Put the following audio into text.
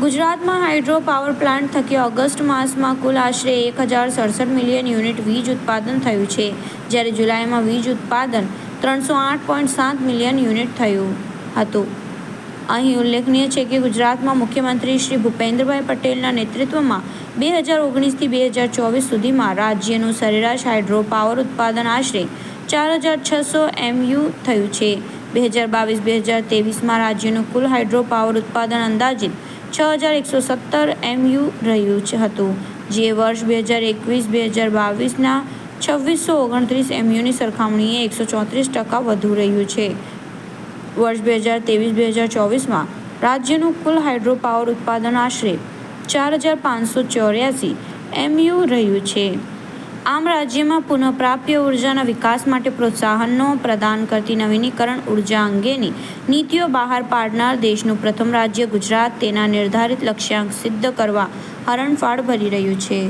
ગુજરાતમાં hydro power plant થકી August માસમાં કુલ આશરે એક હજાર સડસઠ મિલિયન યુનિટ વીજ ઉત્પાદન થયું છે, જ્યારે જુલાઈમાં વીજ ઉત્પાદન ત્રણસો આઠ પોઈન્ટ સાત મિલિયન યુનિટ થયું હતું. અહીં ઉલ્લેખનીય છે કે ગુજરાતમાં મુખ્યમંત્રી શ્રી ભૂપેન્દ્રભાઈ પટેલના નેતૃત્વમાં બે હજાર ઓગણીસથી બે હજાર ચોવીસ સુધીમાં રાજ્યનું સરેરાશ હાઇડ્રો પાવર ઉત્પાદન આશરે ચાર હજાર છસો એમયુ થયું છે. બે હજાર બાવીસ, બે હજાર ત્રેવીસમાં રાજ્યનું કુલ હાઇડ્રો પાવર ઉત્પાદન અંદાજિત છ હજાર એકસો સત્તર એમયુ રહ્યું છે હતું, જે વર્ષ બે હજાર એકવીસ, બે હજાર બાવીસના છવ્વીસો ઓગણત્રીસ એમયુની સરખામણીએ એકસો ચોત્રીસ ટકા વધુ રહ્યું છે. વર્ષ બે હજાર ત્રેવીસ, બે હજાર ચોવીસમાં રાજ્યનું કુલ હાઇડ્રો પાવર ઉત્પાદન આશરે ચાર હજાર પાંચસો ચોર્યાસી એમયુ રહ્યું છે. આમ રાજ્યમાં પુનઃપ્રાપ્ય ઉર્જાના વિકાસ માટે પ્રોત્સાહનો પ્રદાન કરતી નવીનીકરણ ઊર્જા અંગેની નીતિઓ બહાર પાડનાર દેશનું પ્રથમ રાજ્ય ગુજરાત તેના નિર્ધારિત લક્ષ્યાંક સિદ્ધ કરવા હરણફાળ ભરી રહ્યું છે.